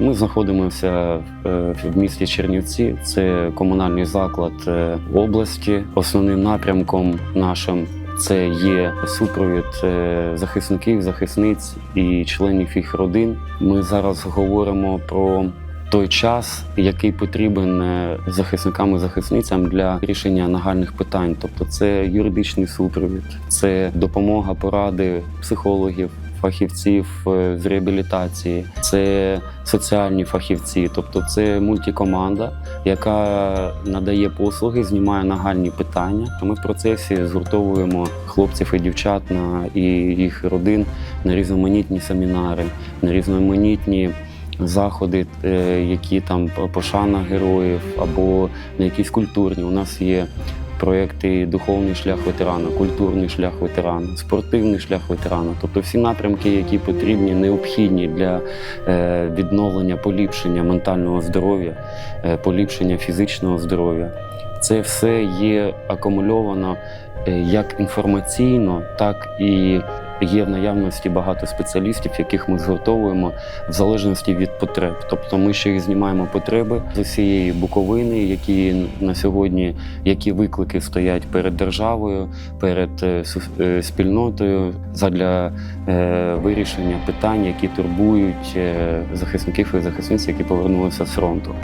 Ми знаходимося е, в місті Чернівці. Це комунальний заклад е, області. Основним напрямком нашим це є супровід е, захисників, захисниць і членів їх родин. Ми зараз говоримо про той час, який потрібен захисникам і захисницям для рішення нагальних питань. Тобто, це юридичний супровід, це допомога, поради психологів. Фахівців е, з реабілітації, це соціальні фахівці, тобто це мультикоманда, яка надає послуги, знімає нагальні питання. Ми в процесі згуртовуємо хлопців і дівчат на і їх родин на різноманітні семінари, на різноманітні заходи, е, які там пошана героїв або на якісь культурні. У нас є проекти Духовний шлях ветерана, культурний шлях ветерана, спортивний шлях ветерана. Тобто всі напрямки, які потрібні, необхідні для е, відновлення, поліпшення ментального здоров'я, е, поліпшення фізичного здоров'я. Це все є акумульовано е, як інформаційно, так і є в наявності багато спеціалістів, яких ми згуртовуємо в залежності від потреб. Тобто ми ще й знімаємо потреби з усієї Буковини, які на сьогодні, які виклики стоять перед державою, перед е, е, спільнотою задля е, вирішення питань, які турбують захисників і захисниць, які повернулися з фронту.